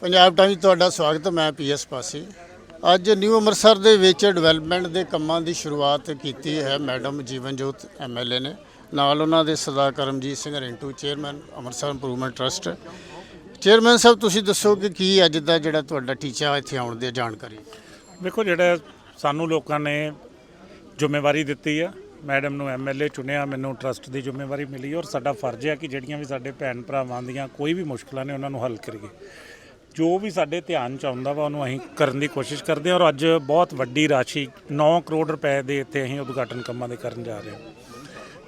Punjab Times ਤੁਹਾਡਾ ਸਵਾਗਤ ਹੈ, ਮੈਂ ਪੀਐਸ ਪਾਸੀ। ਅੱਜ ਨਿਊ ਅੰਮ੍ਰਿਤਸਰ ਦੇ ਵਿੱਚ ਡਿਵੈਲਪਮੈਂਟ ਦੇ ਕੰਮਾਂ ਦੀ ਸ਼ੁਰੂਆਤ ਕੀਤੀ ਹੈ ਮੈਡਮ ਜੀਵਨਜੋਤ ਐਮਐਲਏ ਨੇ। ਨਾਲ ਉਹਨਾਂ ਦੇ Sardar Karamjit Singh Rintu, chairman Amritsar improvement trust. Chairman sahib, ਤੁਸੀਂ ਦੱਸੋ ਕਿ ਕੀ ਅੱਜ ਦਾ ਜਿਹੜਾ ਤੁਹਾਡਾ ਟੀਚਾ ਇੱਥੇ ਆਉਣ ਦੀ ਜਾਣਕਾਰੀ? ਵੇਖੋ ਜਿਹੜਾ ਸਾਨੂੰ ਲੋਕਾਂ ਨੇ ਜ਼ਿੰਮੇਵਾਰੀ ਦਿੱਤੀ ਆ ਮੈਡਮ ਨੂੰ ਐਮਐਲਏ ਚੁਣਿਆ, ਮੈਨੂੰ ਟਰਸਟ ਦੀ ਜ਼ਿੰਮੇਵਾਰੀ ਮਿਲੀ ਔਰ ਸਾਡਾ ਫਰਜ਼ ਹੈ ਕਿ ਜਿਹੜੀਆਂ ਵੀ ਸਾਡੇ ਭੈਣ ਭਰਾਵਾਂ ਦੀਆਂ ਕੋਈ ਵੀ ਮੁਸ਼ਕਲਾਂ ਨੇ ਉਹਨਾਂ ਨੂੰ ਹੱਲ ਕਰੀਏ। ਜੋ ਵੀ ਸਾਡੇ ਧਿਆਨ ਚ ਆਉਂਦਾ ਵਾ, ਉਹਨੂੰ ਅਸੀਂ ਕਰਨ ਦੀ ਕੋਸ਼ਿਸ਼ ਕਰਦੇ ਹਾਂ ਔਰ ਅੱਜ ਬਹੁਤ ਵੱਡੀ ਰਾਸ਼ੀ 9 ਕਰੋੜ ਰੁਪਏ ਦੇ ਇੱਥੇ ਅਸੀਂ ਉਦਘਾਟਨ ਕੰਮਾਂ ਦੇ ਕਰਨ ਜਾ ਰਹੇ ਹਾਂ।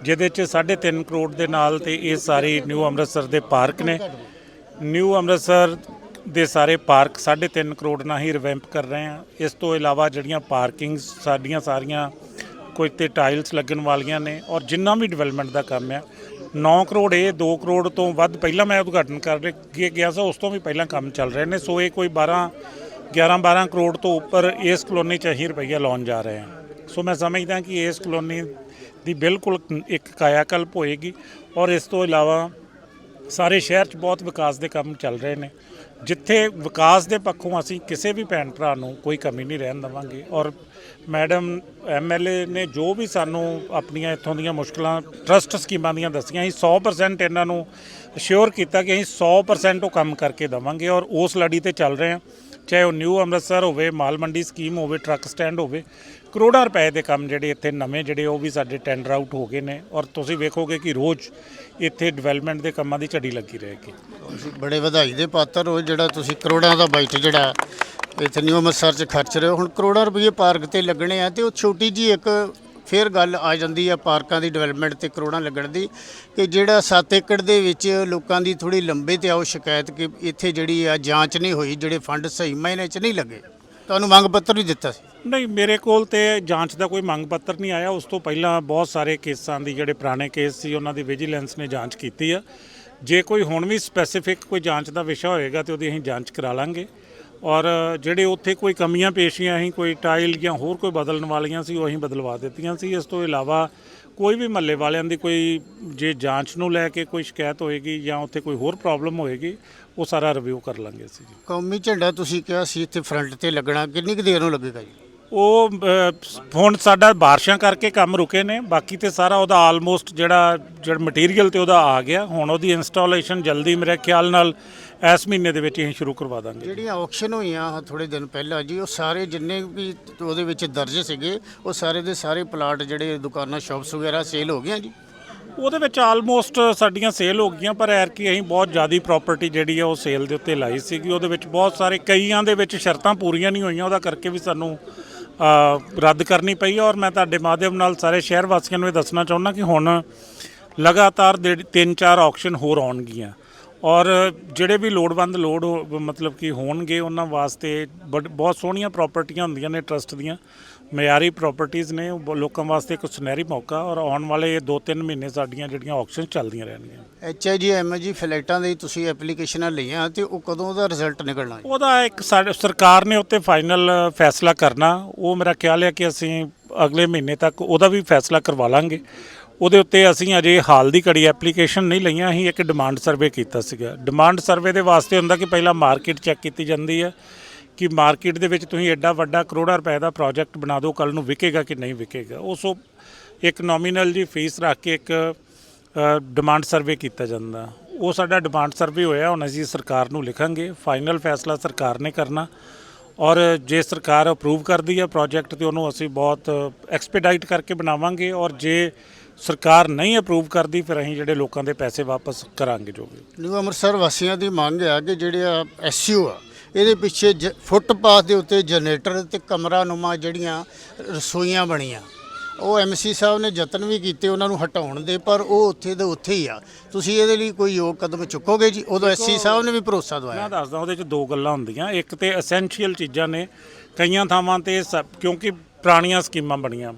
ਜਿਹਦੇ ਚ 3.5 ਕਰੋੜ ਦੇ ਨਾਲ ਤੇ ਇਹ ਸਾਰੀ ਨਿਊ ਅੰਮ੍ਰਿਤਸਰ ਦੇ ਪਾਰਕ ਨੇ। ਨਿਊ ਅੰਮ੍ਰਿਤਸਰ ਦੇ ਸਾਰੇ ਪਾਰਕ 3.5 ਕਰੋੜ ਨਾਲ ਹੀ ਰਿਵੈਂਪ ਕਰ ਰਹੇ ਹਾਂ। ਇਸ ਤੋਂ ਇਲਾਵਾ ਜਿਹੜੀਆਂ ਪਾਰਕਿੰਗਸ ਸਾਡੀਆਂ ਸਾਰੀਆਂ ਕੋਈ ਤੇ ਟਾਈਲਸ ਲੱਗਣ ਵਾਲੀਆਂ ਨੇ ਔਰ ਜਿੰਨਾ ਵੀ ਡਿਵੈਲਪਮੈਂਟ ਦਾ ਕੰਮ ਆ 9 ਕਰੋੜ ਇਹ 2 ਕਰੋੜ ਤੋਂ ਵੱਧ ਪਹਿਲਾਂ ਮੈਂ ਉਦਘਾਟਨ ਕਰ ਰਿਹਾ ਗਿਆ ਸੀ, ਉਸ ਤੋਂ ਵੀ ਪਹਿਲਾਂ ਕੰਮ ਚੱਲ ਰਹੇ ਨੇ, ਸੋ ਇਹ ਕੋਈ 12 11 12 ਕਰੋੜ ਤੋਂ ਉੱਪਰ ਇਸ ਕਲੋਨੀ 'ਚ ਅਸੀਂ ਰੁਪਈਆ ਲਾਉਣ ਜਾ ਰਹੇ ਹਾਂ। ਸੋ ਮੈਂ ਸਮਝਦਾ ਕਿ ਇਸ ਕਲੋਨੀ ਦੀ ਬਿਲਕੁਲ ਇੱਕ ਕਾਇਆਕਲਪ ਹੋਏਗੀ ਔਰ ਇਸ ਤੋਂ ਇਲਾਵਾ ਸਾਰੇ ਸ਼ਹਿਰ 'ਚ ਬਹੁਤ ਵਿਕਾਸ ਦੇ ਕੰਮ ਚੱਲ ਰਹੇ ਨੇ। ਜਿੱਥੇ ਵਿਕਾਸ ਦੇ ਪੱਖੋਂ ਅਸੀਂ ਕਿਸੇ ਵੀ ਭੈਣ ਭਰਾ ਨੂੰ ਕੋਈ ਕਮੀ ਨਹੀਂ ਰਹਿਣ ਦੇਵਾਂਗੇ। ਔਰ ਮੈਡਮ ਐਮਐਲਏ ਨੇ ਜੋ ਵੀ ਸਾਨੂੰ ਆਪਣੀਆਂ ਇੱਥੋਂ ਦੀਆਂ ਮੁਸ਼ਕਲਾਂ, ਟਰਸਟ ਸਕੀਮਾਂ ਦੀਆਂ ਦੱਸੀਆਂ, ਅਸੀਂ 100% ਇਹਨਾਂ ਨੂੰ ਅਸ਼ੋਰ ਕੀਤਾ ਕਿ ਅਸੀਂ 100% ਉਹ ਕੰਮ ਕਰਕੇ ਦੇਵਾਂਗੇ। ਔਰ ਉਸ ਲੜੀ ਤੇ ਚੱਲ ਰਹੇ ਹਾਂ। ਚਾਹੇ ਉਹ ਨਿਊ ਅੰਮ੍ਰਿਤਸਰ ਹੋਵੇ, ਮਾਲ ਮੰਡੀ ਸਕੀਮ ਹੋਵੇ, ਟਰੱਕ ਸਟੈਂਡ ਹੋਵੇ, ਕਰੋੜਾਂ ਰੁਪਏ ਦੇ ਕੰਮ ਜਿਹੜੇ ਇੱਥੇ ਨਵੇਂ ਜਿਹੜੇ ਉਹ ਵੀ ਸਾਡੇ ਟੈਂਡਰ ਆਊਟ ਹੋ ਗਏ ਨੇ। ਔਰ ਤੁਸੀਂ ਵੇਖੋਗੇ ਕਿ ਰੋਜ਼ ਇੱਥੇ ਡਿਵੈਲਪਮੈਂਟ ਦੇ ਕੰਮਾਂ ਦੀ ਝੜੀ ਲੱਗੀ ਰਹੇਗੀ ਤੁਸੀਂ ਬੜੇ ਵਧਾਈ ਦੇ ਪਾਤਰ ਹੋ, ਜਿਹੜਾ ਤੁਸੀਂ ਕਰੋੜਾਂ ਦਾ ਬਜਟ ਜਿਹੜਾ ਇੱਥੇ ਨਿਊ ਅੰਮ੍ਰਿਤਸਰ 'ਚ ਖਰਚ ਰਹੇ ਹੋ। ਹੁਣ ਕਰੋੜਾਂ ਰੁਪਏ ਪਾਰਕ ਤੇ ਲੱਗਣੇ ਆ ਤੇ ਉਹ ਛੋਟੀ ਜੀ ਇੱਕ ਫਿਰ ਗੱਲ ਆ ਜਾਂਦੀ ਆ ਪਾਰਕਾਂ ਦੀ ਡਿਵੈਲਪਮੈਂਟ ਤੇ ਕਰੋੜਾਂ ਲੱਗਣ ਦੀ, ਕਿ ਜਿਹੜਾ 7 ਏਕੜ ਦੇ ਵਿੱਚ ਲੋਕਾਂ ਦੀ ਥੋੜੀ ਲੰਬੇ ਤੇ ਆਓ ਸ਼ਿਕਾਇਤ ਕਿ ਇੱਥੇ ਜਿਹੜੀ ਆ ਜਾਂਚ ਨਹੀਂ ਹੋਈ, ਜਿਹੜੇ ਫੰਡ ਸਹੀ ਮਾਇਨੇ 'ਚ ਨਹੀਂ ਲੱਗੇ। ਤੁਹਾਨੂੰ ਮੰਗ ਪੱਤਰ ਵੀ ਦਿੱਤਾ ਸੀ? ਨਹੀਂ, ਮੇਰੇ ਕੋਲ ਤੇ ਜਾਂਚ ਦਾ ਕੋਈ ਮੰਗ ਪੱਤਰ ਨਹੀਂ ਆਇਆ। ਉਸ ਤੋਂ ਪਹਿਲਾਂ ਬਹੁਤ ਸਾਰੇ ਕੇਸਾਂ ਦੀ, ਜਿਹੜੇ ਪੁਰਾਣੇ ਕੇਸ ਸੀ, ਉਹਨਾਂ ਦੀ ਵਿਜੀਲੈਂਸ ਨੇ ਜਾਂਚ ਕੀਤੀ ਆ। ਜੇ ਕੋਈ ਹੁਣ ਵੀ ਸਪੈਸੀਫਿਕ ਕੋਈ ਜਾਂਚ ਦਾ ਵਿਸ਼ਾ ਹੋਏਗਾ ਤੇ ਉਹਦੀ ਅਸੀਂ ਜਾਂਚ ਕਰਾ ਲਾਂਗੇ। ਔਰ ਜਿਹੜੇ ਉੱਥੇ ਕੋਈ ਕਮੀਆਂ ਪੇਸ਼ੀਆਂ ਸੀ, ਕੋਈ ਟਾਈਲ ਜਾਂ ਹੋਰ ਕੋਈ ਬਦਲਣ ਵਾਲੀਆਂ ਸੀ, ਉਹ ਅਸੀਂ ਬਦਲਵਾ ਦਿੱਤੀਆਂ ਸੀ। ਇਸ ਤੋਂ ਇਲਾਵਾ ਕੋਈ ਵੀ ਮਹੱਲੇ ਵਾਲਿਆਂ ਦੀ ਕੋਈ ਜੇ ਜਾਂਚ ਨੂੰ ਲੈ ਕੇ ਕੋਈ ਸ਼ਿਕਾਇਤ ਹੋਏਗੀ ਜਾਂ ਉੱਥੇ ਕੋਈ ਹੋਰ ਪ੍ਰੋਬਲਮ ਹੋਏਗੀ, ਉਹ ਸਾਰਾ ਰਿਵਿਊ ਕਰ ਲਾਂਗੇ ਅਸੀਂ ਜੀ। ਕੌਮੀ ਝੰਡਾ ਤੁਸੀਂ ਕਿਹਾ ਸੀ, ਇੱਥੇ ਫਰੰਟ ਤੇ ਲੱਗਣਾ। ਕਿੰਨੀ ਕੁ ਦੇਰ ਨੂੰ ਲੱਗੇਗਾ ਜੀ? ਉਹ ਹੁਣ ਸਾਡਾ ਬਾਰਿਸ਼ਾਂ ਕਰਕੇ ਕੰਮ ਰੁਕੇ ਨੇ ਬਾਕੀ ਤੇ ਸਾਰਾ ਉਹਦਾ ਆਲਮੋਸਟ ਜਿਹੜਾ ਜਿਹੜਾ ਮਟੀਰੀਅਲ ਤੇ ਉਹਦਾ ਆ ਗਿਆ ਹੁਣ ਉਹਦੀ ਇੰਸਟਾਲੇਸ਼ਨ ਜਲਦੀ ਮੇਰੇ ਖਿਆਲ ਨਾਲ ਇਸ ਮਹੀਨੇ ਦੇ ਵਿੱਚ ਹੀ ਸ਼ੁਰੂ ਕਰਵਾ ਦਾਂਗੇ। ਜਿਹੜੀਆਂ ਆਕਸ਼ਨ ਹੋਈਆਂ ਥੋੜੇ ਦਿਨ ਪਹਿਲਾਂ ਜੀ ਉਹ ਸਾਰੇ ਜਿੰਨੇ ਵੀ ਉਹਦੇ ਵਿੱਚ ਦਰਜ ਸੀਗੇ ਉਹ ਸਾਰੇ ਦੇ ਸਾਰੇ ਪਲਾਟ ਜਿਹੜੇ ਦੁਕਾਨਾਂ ਸ਼ਾਪਸ ਵਗੈਰਾ ਸੇਲ ਹੋ ਗਈਆਂ ਜੀ? ਉਹਦੇ ਵਿੱਚ ਆਲਮੋਸਟ ਸਾਡੀਆਂ ਸੇਲ ਹੋ ਗਈਆਂ ਪਰ ਐਰ ਕੀ ਅਸੀਂ ਬਹੁਤ ਜ਼ਿਆਦੀ ਪ੍ਰਾਪਰਟੀ ਜਿਹੜੀ ਆ ਉਹ ਸੇਲ ਦੇ ਉੱਤੇ ਲਾਈ ਸੀਗੀ। ਉਹਦੇ ਵਿੱਚ ਬਹੁਤ ਸਾਰੇ ਕਈਆਂ ਦੇ ਵਿੱਚ ਸ਼ਰਤਾਂ ਪੂਰੀਆਂ ਨਹੀਂ ਹੋਈਆਂ ਉਹਦਾ ਕਰਕੇ ਵੀ ਸਾਨੂੰ ਰੱਦ ਕਰਨੀ ਪਈ ਔਰ ਮੈਂ ਤੁਹਾਡੇ ਮਾਧਿਅਮ ਨਾਲ ਸਾਰੇ ਸ਼ਹਿਰ ਵਾਸੀਆਂ ਨੂੰ ਇਹ ਦੱਸਣਾ ਚਾਹੁੰਦਾ ਕਿ ਹੁਣ ਲਗਾਤਾਰ ਦੇ- ਤਿੰਨ ਚਾਰ ਆਕਸ਼ਨ ਹੋਰ ਆਉਣਗੀਆਂ। ਔਰ ਜਿਹੜੇ ਵੀ ਲੋੜਵੰਦ ਲੋੜ ਹੋ- ਮਤਲਬ ਕਿ ਹੋਣਗੇ ਉਹਨਾਂ ਵਾਸਤੇ ਬੜ- ਬਹੁਤ ਸੋਹਣੀਆਂ ਪ੍ਰਾਪਰਟੀਆਂ ਹੁੰਦੀਆਂ ਨੇ ਟਰਸਟ ਦੀਆਂ। ਮਿਆਰੀ ਪ੍ਰਾਪਰਟੀਆਂ ਨੇ ਉਹ ਲੋਕਾਂ ਵਾਸਤੇ ਇੱਕ ਸੁਨਹਿਰੀ ਮੌਕਾ ਔਰ ਆਉਣ ਵਾਲੇ 2-3 ਮਹੀਨੇ ਸਾਡੀਆਂ ਜਿਹੜੀਆਂ ਆਕਸ਼ਨ ਚੱਲਦੀਆਂ ਰਹਿਣਗੀਆਂ। ਐਚ ਆਈ ਜੀ ਐਮ ਜੀ ਫਲੈਟਾਂ ਦੀ ਤੁਸੀਂ ਐਪਲੀਕੇਸ਼ਨਾਂ ਲਈਆਂ ਤੇ ਉਹ ਕਦੋਂ ਦਾ ਰਿਜ਼ਲਟ ਨਿਕਲਣਾ ਉਹਦਾ ਇੱਕ ਸਰਕਾਰ ਨੇ ਉੱਤੇ ਫਾਈਨਲ ਫੈਸਲਾ ਕਰਨਾ ਉਹ ਮੇਰਾ ਖਿਆਲ ਹੈ ਕਿ ਅਸੀਂ ਅਗਲੇ ਮਹੀਨੇ ਤੱਕ ਉਹਦਾ ਵੀ ਫੈਸਲਾ ਕਰਵਾ ਲਾਂਗੇ। ਉਹਦੇ ਉੱਤੇ ਅਸੀਂ ਅਜੇ ਹਾਲ ਦੀ ਘੜੀ ਐਪਲੀਕੇਸ਼ਨ ਨਹੀਂ ਲਈਆਂ ਅਸੀਂ ਇੱਕ ਡਿਮਾਂਡ ਸਰਵੇ ਕੀਤਾ ਸੀਗਾ। ਡਿਮਾਂਡ ਸਰਵੇ ਦੇ ਵਾਸਤੇ ਹੁੰਦਾ ਕਿ ਪਹਿਲਾਂ ਮਾਰਕੀਟ ਚੈੱਕ ਕੀਤੀ ਜਾਂਦੀ ਹੈ ਕਿ ਮਾਰਕੀਟ ਦੇ ਵਿੱਚ ਤੁਸੀਂ ਐਡਾ ਵੱਡਾ ਕਰੋੜਾਂ ਰੁਪਏ ਦਾ ਪ੍ਰੋਜੈਕਟ ਬਣਾ ਦਿਓ ਕੱਲ ਨੂੰ ਵਿਕੇਗਾ ਕਿ ਨਹੀਂ ਵਿਕੇਗਾ? ਉਸ ਉਹ ਇੱਕ ਨੋਮੀਨਲ ਜੀ ਫੀਸ ਰੱਖ ਕੇ ਇੱਕ ਡਿਮਾਂਡ ਸਰਵੇ ਕੀਤਾ ਜਾਂਦਾ। ਉਹ ਸਾਡਾ ਡਿਮਾਂਡ ਸਰਵੇ ਹੋਇਆ, ਹੁਣ ਅਸੀਂ ਸਰਕਾਰ ਨੂੰ ਲਿਖਾਂਗੇ। ਫਾਈਨਲ ਫੈਸਲਾ ਸਰਕਾਰ ਨੇ ਕਰਨਾ। ਔਰ ਜੇ ਸਰਕਾਰ ਅਪਰੂਵ ਕਰਦੀ ਹੈ ਪ੍ਰੋਜੈਕਟ ਤੇ ਉਹਨੂੰ ਅਸੀਂ ਬਹੁਤ ਐਕਸਪੀਡਾਈਟ ਕਰਕੇ ਬਣਾਵਾਂਗੇ। ਔਰ ਜੇ ਸਰਕਾਰ ਨਹੀਂ ਅਪਰੂਵ ਕਰਦੀ, ਫਿਰ ਅਸੀਂ ਜਿਹੜੇ ਲੋਕਾਂ ਦੇ ਪੈਸੇ ਵਾਪਸ ਕਰਾਂਗੇ ਜੋ ਵੀ। ਨਿਊ ਅੰਮ੍ਰਿਤਸਰ ਵਾਸੀਆਂ ਦੀ ਮੰਗ ਹੈ ਕਿ ਜਿਹੜੇ ਆ ਐਸਯੂ ਆ ਇਹਦੇ ਪਿੱਛੇ ਜ- ਫੁੱਟਪਾਥ ਦੇ ਉੱਤੇ ਜਨਰੇਟਰ ਤੇ ਕਮਰਾ ਨੁਮਾ ਜਿਹੜੀਆਂ ਰਸੋਈਆਂ ਬਣੀਆਂ। ਉਹ ਐਮਸੀ ਸਾਹਿਬ ਨੇ ਯਤਨ ਵੀ ਕੀਤੇ ਉਹਨਾਂ ਨੂੰ ਹਟਾਉਣ ਦੇ ਪਰ ਉਹ ਉੱਥੇ ਦੇ ਉੱਥੇ ਹੀ ਆ। ਤੁਸੀਂ ਇਹਦੇ ਲਈ ਕੋਈ ਯੋਗ ਕਦਮ ਚੁੱਕੋਗੇ ਜੀ? ਉਦੋਂ ਐਸਸੀ ਸਾਹਿਬ ਨੇ ਵੀ ਭਰੋਸਾ ਦਵਾਇਆ। ਮੈਂ ਦੱਸਦਾ ਉਹਦੇ ਚ ਦੋ ਗੱਲਾਂ ਹੁੰਦੀਆਂ। ਇੱਕ ਤੇ ਐਸੈਂਸ਼ੀਅਲ ਚੀਜ਼ਾਂ ਨੇ ਕਈਆਂ ਥਾਵਾਂ ਤੇ ਸਭ- ਕਿਉਂਕਿ ਪੁਰਾਣੀਆਂ ਸਕੀਮਾਂ ਬਣੀਆਂ।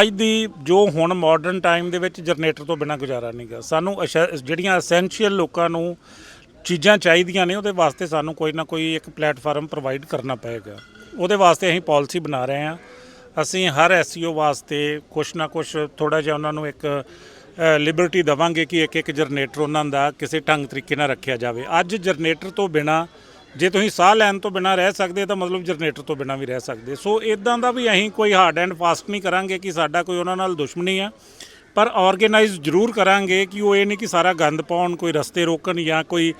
ਅੱਜ ਦੀ ਜੋ ਹੁਣ ਮਾਡਰਨ ਟਾਈਮ ਦੇ ਵਿੱਚ ਜਨਰੇਟਰ ਤੋਂ ਬਿਨਾਂ ਗੁਜ਼ਾਰਾ ਨਹੀਂਗਾ ਸਾਨੂੰ ਅਸ਼ੈ- ਜਿਹੜੀਆਂ ਐਸੈਂਸ਼ੀਅਲ ਲੋਕਾਂ ਨੂੰ ਚੀਜ਼ਾਂ ਚਾਹੀਦੀਆਂ ਨੇ, ਉਹਦੇ ਵਾਸਤੇ ਸਾਨੂੰ ਕੋਈ ਨਾ ਕੋਈ ਇੱਕ ਪਲੇਟਫਾਰਮ ਪ੍ਰੋਵਾਈਡ ਕਰਨਾ ਪਏਗਾ। ਉਹਦੇ ਵਾਸਤੇ ਅਸੀਂ ਪਾਲਿਸੀ ਬਣਾ ਰਹੇ ਹਾਂ। ਅਸੀਂ ਹਰ ਐਸਈਓ ਵਾਸਤੇ ਕੁਛ ਨਾ ਕੁਛ ਥੋੜਾ ਜਿਹਾ ਉਹਨਾਂ ਨੂੰ ਇੱਕ ਲਿਬਰਟੀ ਦਵਾਂਗੇ ਕਿ ਇੱਕ ਇੱਕ ਜਨਰੇਟਰ ਉਹਨਾਂ ਦਾ ਕਿਸੇ ਢੰਗ ਤਰੀਕੇ ਨਾਲ ਰੱਖਿਆ ਜਾਵੇ। ਅੱਜ ਜਨਰੇਟਰ ਤੋਂ ਬਿਨਾ, ਜੇ ਤੁਸੀਂ ਸਾਹ ਲੈਣ ਤੋਂ ਬਿਨਾ ਰਹਿ ਸਕਦੇ ਤਾਂ ਮਤਲਬ ਜਨਰੇਟਰ ਤੋਂ ਬਿਨਾ ਵੀ ਰਹਿ ਸਕਦੇ। ਸੋ ਇਦਾਂ ਦਾ ਵੀ ਅਸੀਂ ਕੋਈ ਹਾਰਡ ਐਂਡ ਫਾਸਟ ਨਹੀਂ ਕਰਾਂਗੇ ਕਿ ਸਾਡਾ ਕੋਈ ਉਹਨਾਂ ਨਾਲ ਦੁਸ਼ਮਣੀ ਆ। ਪਰ ਆਰਗੇਨਾਈਜ਼ ਜ਼ਰੂਰ ਕਰਾਂਗੇ ਕਿ ਉਹ ਇਹ ਨਹੀਂ ਕਿ ਸਾਰਾ ਗੰਦ ਪਾਉਣ, ਕੋਈ ਰਸਤੇ ਰੋਕਣ ਜਾਂ ਕੋਈ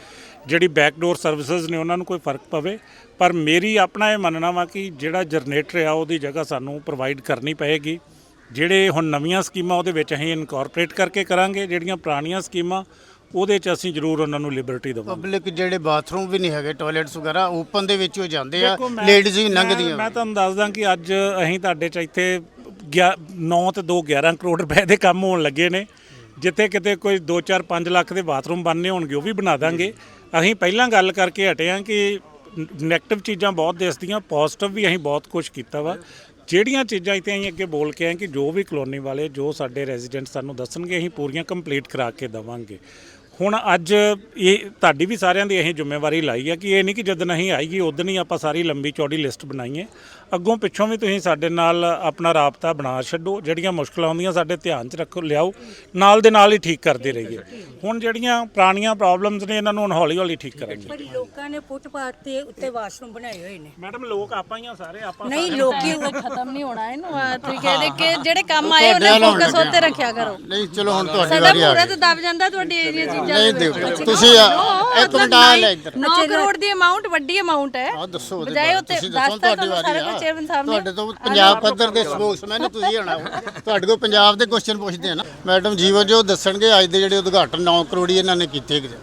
ਜਿਹੜੀ ਬੈਕਡੋਰ ਸਰਵਿਸਿਜ਼ ਨੇ ਉਹਨਾਂ ਨੂੰ ਕੋਈ ਫ਼ਰਕ ਪਵੇ। ਪਰ ਮੇਰੀ ਆਪਣਾ ਇਹ ਮੰਨਣਾ ਵਾ ਕਿ ਜਿਹੜਾ ਜਨਰੇਟਰ ਆ, ਉਹਦੀ ਜਗ੍ਹਾ ਸਾਨੂੰ ਪ੍ਰੋਵਾਈਡ ਕਰਨੀ ਪਏਗੀ। ਜਿਹੜੇ ਹੁਣ ਨਵੀਆਂ ਸਕੀਮਾਂ ਉਹਦੇ ਵਿੱਚ ਅਸੀਂ ਇਨਕੋਰਪੋਰੇਟ ਕਰਕੇ ਕਰਾਂਗੇ, ਜਿਹੜੀਆਂ ਪੁਰਾਣੀਆਂ ਸਕੀਮਾਂ ਉਹਦੇ 'ਚ ਅਸੀਂ ਜ਼ਰੂਰ ਉਹਨਾਂ ਨੂੰ ਲਿਬਰਟੀ ਦੇਵਾਂਗੇ। ਪਬਲਿਕ ਜਿਹੜੇ ਬਾਥਰੂਮ ਵੀ ਨਹੀਂ ਹੈਗੇ ਟਾਇਲਟਸ ਵਗੈਰਾ ਓਪਨ ਦੇ ਵਿੱਚ ਹੀ ਜਾਂਦੇ ਆ। ਦੇਖੋ ਮੈਂ- ਲੇਡੀਜ਼ ਵੀ ਮੈਂ- ਲੰਘਦੀਆਂ ਮੈਂ ਤੁਹਾਨੂੰ ਦੱਸਦਾ ਕਿ ਅੱਜ ਅਸੀਂ ਤੁਹਾਡੇ ਚ ਇੱਥੇ 9 ਤੇ 2 11 ਕਰੋੜ ਰੁਪਏ ਦੇ ਕੰਮ ਹੋਣ ਲੱਗੇ ਨੇ। ਜਿੱਥੇ ਕਿਤੇ ਕੋਈ 2 4 5 ਲੱਖ ਦੇ ਬਾਥਰੂਮ ਬਣਨੇ ਹੋਣਗੇ ਉਹ ਵੀ ਬਣਾ ਦਾਂਗੇ। ਅਸੀਂ ਪਹਿਲਾਂ ਗੱਲ ਕਰਕੇ ਹਟੇ ਹਾਂ ਕਿ ਨੈਗੇਟਿਵ ਚੀਜ਼ਾਂ ਬਹੁਤ ਦਿਸਦੀਆਂ ਪੋਜ਼ਿਟਿਵ ਵੀ ਅਸੀਂ ਬਹੁਤ ਕੁਝ ਕੀਤਾ ਵਾ। ਜਿਹੜੀਆਂ ਚੀਜ਼ਾਂ ਇੱਥੇ ਅਸੀਂ ਅੱਗੇ ਬੋਲ ਕੇ ਆਏ ਕਿ ਜੋ ਵੀ ਕਲੋਨੀ ਵਾਲੇ ਜੋ ਸਾਡੇ ਰੈਜ਼ੀਡੈਂਟ ਸਾਨੂੰ ਦੱਸਣਗੇ ਅਸੀਂ ਪੂਰੀਆਂ ਕੰਪਲੀਟ ਕਰਾ ਕੇ ਦਵਾਂਗੇ। ਹੁਣ ਅੱਜ ਇਹ ਤੁਹਾਡੀ ਵੀ ਸਾਰਿਆਂ ਦੀ ਅਸੀਂ ਜ਼ਿੰਮੇਵਾਰੀ ਲਾਈ ਹੈ ਕਿ ਇਹ ਨਹੀਂ ਕਿ ਜਦੋਂ ਨਹੀਂ ਆਈਏ ਉਦੋਂ ਹੀ ਆਪਾਂ ਸਾਰੀ ਲੰਬੀ ਚੌੜੀ ਲਿਸਟ ਬਣਾਈਏ। ਅੱਗੋਂ ਪਿੱਛੋਂ ਵੀ ਤੁਸੀਂ ਸਾਡੇ ਨਾਲ ਆਪਣਾ ਰਾਬਤਾ ਬਣਾ ਛੱਡੋ ਜਿਹੜੀਆਂ ਮੁਸ਼ਕਲਾਂ ਆਉਂਦੀਆਂ ਸਾਡੇ ਧਿਆਨ 'ਚ ਰੱਖੋ ਲਿਆਓ ਨਾਲ ਦੇ ਨਾਲ ਹੀ ਠੀਕ ਕਰਦੇ ਰਹੀਏ। ਹੁਣ ਜਿਹੜੀਆਂ ਪੁਰਾਣੀਆਂ ਪ੍ਰੋਬਲਮਸ ਨੇ ਇਹਨਾਂ ਨੂੰ ਹੁਣ ਹੌਲੀ ਹੌਲੀ ਠੀਕ ਕਰਾਂਗੇ। ਪਰ ਲੋਕਾਂ ਨੇ ਫੁੱਟਪਾਥ ਤੇ ਉੱਤੇ ਵਾਸ਼ਰੂਮ ਬਣਾਏ ਹੋਏ ਨੇ। ਮੈਡਮ ਲੋਕ ਆਪਾਂ ਹੀ ਆ ਸਾਰੇ ਆਪਾਂ ਨਹੀਂ ਲੋਕੀ ਖਤਮ ਨਹੀਂ ਹੋਣਾ ਇਹਨੂੰ ਆ ਤੁਸੀਂ ਕਹਿੰਦੇ ਕਿ ਜਿਹੜੇ ਕੰਮ ਆਏ ਉਹਨਾਂ ਫੋਕਸ ਉੱਤੇ ਰੱਖਿਆ ਕਰੋ। ਨਹੀਂ ਚਲੋ ਹੁਣ ਤੁਹਾਡੀ ਸਾਡਾ ਵਾਰੀ ਆ ਗਈ। ਦਬ ਜਾਂਦਾ ਤੁਹਾਡੇ ਏਰੀਆ ਚੀਜ਼ਾਂ ਨਹੀਂ ਦਿਓ। ਤੁਸੀਂ ਇੱਕ ਮਿੰਟ ਆ ਲੈ ਇੱਧਰ। 9 ਕਰੋੜ ਦੀ ਅਮਾਉਂਟ ਵੱਡੀ ਅਮਾਉਂਟ ਹੈ। ਆ ਦੱਸੋ ਉਹਦੇ ਬਜਾਏ ਬਾਰੇ। ਉੱਤੇ ਤੁਸੀਂ ਦੱਸੋ ਤੁਹਾਡੀ ਵਾਰੀ ਸਾਰਾ ਆ। ਤੁਹਾਡੇ ਤੋਂ ਪੰਜਾਬ ਪੱਧਰ ਦੇ ਸਪੋਕਸਮੈਨ ਨੇ ਤੁਸੀਂ ਆਣਾ ਤੁਹਾਡੇ ਕੋਲ ਪੰਜਾਬ ਦੇ ਕੁਐਸਚਨ ਪੁੱਛਦੇ ਆ ਨਾ। ਮੈਡਮ ਜੀਵਨ ਜੋ ਦੱਸਣਗੇ ਅੱਜ ਦੇ ਜਿਹੜੇ ਉਦਘਾਟਨ 9 ਕਰੋੜੀ ਇਹਨਾਂ ਨੇ ਕੀਤੇ। ਕਿਤੇ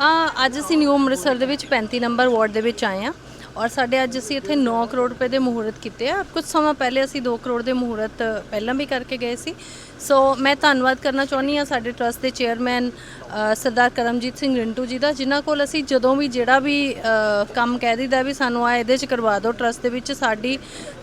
ਆ ਅੱਜ ਅਸੀਂ ਨਿਊ ਅੰਮ੍ਰਿਤਸਰ ਦੇ ਵਿੱਚ 35 ਨੰਬਰ ਵਾਰਡ ਦੇ ਵਿੱਚ ਆਏ ਆ ਔਰ ਸਾਡੇ ਅੱਜ ਅਸੀਂ ਇੱਥੇ 9 ਕਰੋੜ ਰੁਪਏ ਦੇ ਮਹੂਰਤ ਕੀਤੇ ਆ। ਕੁਝ ਸਮਾਂ ਪਹਿਲੇ ਅਸੀਂ 2 ਕਰੋੜ ਦੇ ਮਹੂਰਤ ਪਹਿਲਾਂ ਵੀ ਕਰਕੇ ਗਏ ਸੀ। ਸੋ ਮੈਂ ਧੰਨਵਾਦ ਕਰਨਾ ਚਾਹੁੰਦੀ ਆ ਸਾਡੇ ਟਰਸਟ ਦੇ ਚੇਅਰਮੈਨ ਸਰਦਾਰ ਕਰਮਜੀਤ ਸਿੰਘ ਰਿੰਟੂ ਜੀ ਦਾ, ਜਿਨ੍ਹਾਂ ਕੋਲ ਅਸੀਂ ਜਦੋਂ ਵੀ ਜਿਹੜਾ ਵੀ ਕੰਮ ਕਹਿ ਦਿੰਦਾ ਵੀ ਸਾਨੂੰ ਆ ਇਹਦੇ ਚ ਕਰਵਾ ਦਿਓ ਟਰਸਟ ਦੇ ਵਿੱਚ, ਸਾਡੀ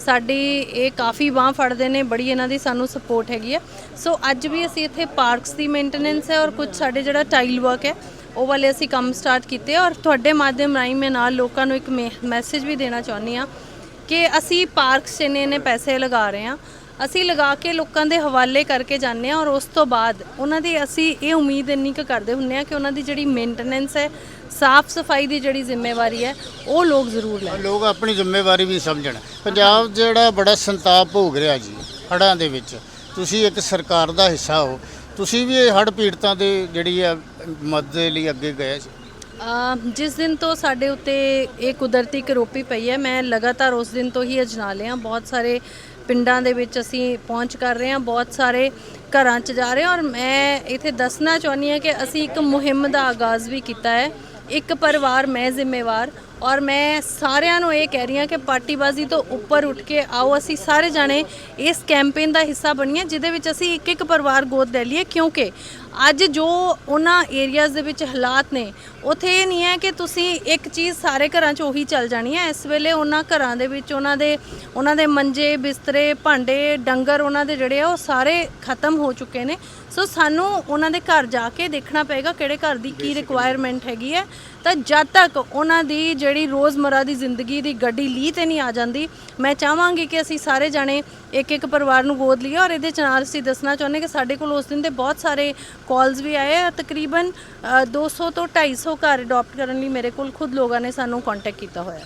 ਸਾਡੀ ਇਹ ਕਾਫੀ ਬਾਹ ਫੜਦੇ ਨੇ, ਬੜੀ ਇਹਨਾਂ ਦੀ ਸਾਨੂੰ ਸਪੋਰਟ ਹੈਗੀ ਆ। ਸੋ ਅੱਜ ਵੀ ਅਸੀਂ ਇੱਥੇ ਪਾਰਕਸ ਦੀ ਮੇਨਟੇਨੈਂਸ ਹੈ ਔਰ ਕੁਝ ਸਾਡੇ ਜਿਹੜਾ ਟਾਈਲ ਵਰਕ ਹੈ ਉਹ ਵਾਲੇ ਅਸੀਂ ਕੰਮ ਸਟਾਰਟ ਕੀਤੇ ਔਰ ਤੁਹਾਡੇ ਮਾਧਿਅਮ ਰਾਹੀਂ ਮੈਂ ਨਾਲ ਲੋਕਾਂ ਨੂੰ ਇੱਕ ਮੈਸੇਜ ਵੀ ਦੇਣਾ ਚਾਹੁੰਦੀ ਆ ਕਿ ਅਸੀਂ ਪਾਰਕਸ 'ਚ ਇੰਨੇ ਇੰਨੇ ਪੈਸੇ ਲਗਾ ਰਹੇ ਆ ਅਸੀਂ ਲਗਾ ਕੇ ਲੋਕਾਂ ਦੇ ਹਵਾਲੇ ਕਰਕੇ ਜਾਂਦੇ ਆ ਔਰ ਉਸ ਤੋਂ ਬਾਅਦ ਉਹਨਾਂ ਦੀ ਅਸੀਂ ਇਹ ਉਮੀਦ ਇੰਨੀ ਕੁ ਕਰਦੇ ਹੁੰਨੇ ਆ ਕਿ ਉਹਨਾਂ ਦੀ ਜਿਹੜੀ ਮੇਨਟੇਨੈਂਸ ਹੈ, ਸਾਫ਼ ਸਫ਼ਾਈ ਦੀ ਜਿਹੜੀ ਜ਼ਿੰਮੇਵਾਰੀ ਹੈ, ਉਹ ਲੋਕ ਜ਼ਰੂਰ ਲੈਣ। ਲੋਕ ਆਪਣੀ ਜ਼ਿੰਮੇਵਾਰੀ ਵੀ ਸਮਝਣ। ਪੰਜਾਬ ਜਿਹੜਾ ਬੜਾ ਸੰਤਾਪ ਭੋਗ ਰਿਹਾ ਜੀ, ਹੜ੍ਹਾਂ ਦੇ ਵਿੱਚ। ਤੁਸੀਂ ਇੱਕ ਸਰਕਾਰ ਦਾ ਹਿੱਸਾ ਹੋ। ਤੁਸੀਂ ਵੀ ਇਹ ਹੜ੍ਹ ਪੀੜਤਾਂ ਦੇ ਜਿਹੜੀ ਆ ਮਦਦ ਲਈ ਅੱਗੇ ਗਏ ਸੀ? ਅ, ਜਿਸ ਦਿਨ ਤੋਂ ਸਾਡੇ ਉੱਤੇ ਇਹ ਕੁਦਰਤੀ ਕਰੋਪੀ ਪਈ ਹੈ ਮੈਂ ਲਗਾਤਾਰ ਉਸ ਦਿਨ ਤੋਂ ਹੀ ਅਜਨਾ ਲਿਆ। ਬਹੁਤ ਸਾਰੇ ਪਿੰਡਾਂ ਦੇ ਵਿੱਚ ਅਸੀਂ ਪਹੁੰਚ ਕਰ ਰਹੇ ਹਾਂ ਬਹੁਤ ਸਾਰੇ ਘਰਾਂ 'ਚ ਜਾ ਰਹੇ ਹਾਂ ਔਰ ਮੈਂ ਇੱਥੇ ਦੱਸਣਾ ਚਾਹੁੰਦੀ ਹਾਂ ਕਿ ਅਸੀਂ ਇੱਕ ਮੁਹਿੰਮ ਦਾ ਆਗਾਜ਼ ਵੀ ਕੀਤਾ ਹੈ। ਇੱਕ ਪਰਿਵਾਰ, ਮੈਂ ਜ਼ਿੰਮੇਵਾਰ। ਔਰ ਮੈਂ ਸਾਰਿਆਂ ਨੂੰ ਇਹ ਕਹਿ ਰਹੀ ਹਾਂ ਕਿ ਪਾਰਟੀਬਾਜ਼ੀ ਤੋਂ ਉੱਪਰ ਉੱਠ ਕੇ ਆਓ। ਅਸੀਂ ਸਾਰੇ ਜਾਣੇ ਇਸ ਕੈਂਪੇਨ ਦਾ ਹਿੱਸਾ ਬਣੀਏ, ਜਿਹਦੇ ਵਿੱਚ ਅਸੀਂ ਇੱਕ ਇੱਕ ਪਰਿਵਾਰ ਗੋਦ ਲੈ ਲਈਏ। ਕਿਉਂਕਿ ਅੱਜ ਜੋ ਉਹਨਾਂ ਏਰੀਆਜ਼ ਦੇ ਵਿੱਚ ਹਾਲਾਤ ਨੇ, ਉਥੇ ਇਹ ਨਹੀਂ ਹੈ ਕਿ ਤੁਸੀਂ ਇੱਕ ਚੀਜ਼ ਸਾਰੇ ਘਰਾਂ 'ਚ ਉਹੀ ਚੱਲ ਜਾਣੀ ਹੈ। ਇਸ ਵੇਲੇ ਉਹਨਾਂ ਘਰਾਂ ਦੇ ਵਿੱਚ ਉਹਨਾਂ ਦੇ ਉਹਨਾਂ ਦੇ ਮੰਜੇ, ਬਿਸਤਰੇ, ਭਾਂਡੇ, ਡੰਗਰ ਉਹਨਾਂ ਦੇ ਜਿਹੜੇ ਆ, ਉਹ ਸਾਰੇ ਖਤਮ ਹੋ ਚੁੱਕੇ ਨੇ। ਸੋ ਸਾਨੂੰ ਉਹਨਾਂ ਦੇ ਘਰ ਜਾ ਕੇ ਦੇਖਣਾ ਪਏਗਾ ਕਿਹੜੇ ਘਰ ਦੀ ਕੀ ਰਿਕੁਆਇਰਮੈਂਟ ਹੈਗੀ ਹੈ। ਤਾਂ ਜਦ ਤੱਕ ਉਹਨਾਂ ਦੀ ਜਿਹੜੀ ਰੋਜ਼ਮਰਾ ਦੀ ਜ਼ਿੰਦਗੀ ਦੀ ਗੱਡੀ ਲੀ ਤੇ ਨਹੀਂ ਆ ਜਾਂਦੀ ਮੈਂ ਚਾਹਾਂਗੀ ਕਿ ਅਸੀਂ ਸਾਰੇ ਜਾਣੇ ਇੱਕ ਇੱਕ ਪਰਿਵਾਰ ਨੂੰ ਗੋਦ ਲਈਏ ਔਰ ਇਹਦੇ ਚ ਨਾਲ ਅਸੀਂ ਦੱਸਣਾ ਚਾਹੁੰਦੇ ਕਿ ਸਾਡੇ ਕੋਲ ਉਸ ਦਿਨ ਦੇ ਬਹੁਤ ਸਾਰੇ ਕਾਲਸ ਵੀ ਆਏ ਆ। ਤਕਰੀਬਨ ਅ, 200 ਤੋਂ 250 ਘਰ ਅਡਾਪਟ ਕਰਨ ਲਈ ਮੇਰੇ ਕੋਲ ਖੁਦ ਲੋਕਾਂ ਨੇ ਸਾਨੂੰ ਕੰਟੈਕਟ ਕੀਤਾ ਹੋਇਆ।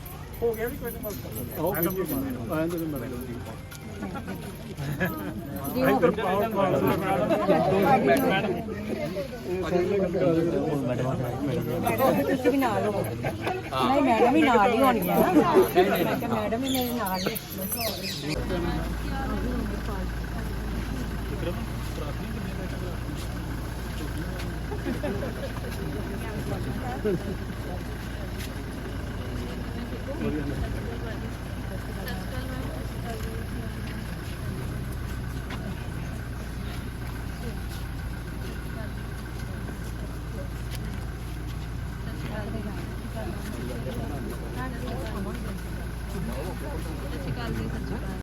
ਹੋ ਗਿਆ ਵੀ ਕੋਈ ਨਹੀਂ ਮਸਲਾ ਉਹ ਆਇਆ ਤੇ ਮੈਂ ਜੀ ਹੋ ਮੈਡਮ ਤੁਸੀਂ ਵੀ ਨਾਲ ਹੋ ਨਹੀਂ ਮੈਡਮ ਵੀ ਨਾਲ ਹੀ ਹੋਣੀ ਹੈ ਮੈਡਮ ਵੀ ਮੇਰੇ ਨਾਲ ਹੀ ਪ੍ਰਾਪਤੀ ਕਿੰਨੇ ਦਾ Obrigado.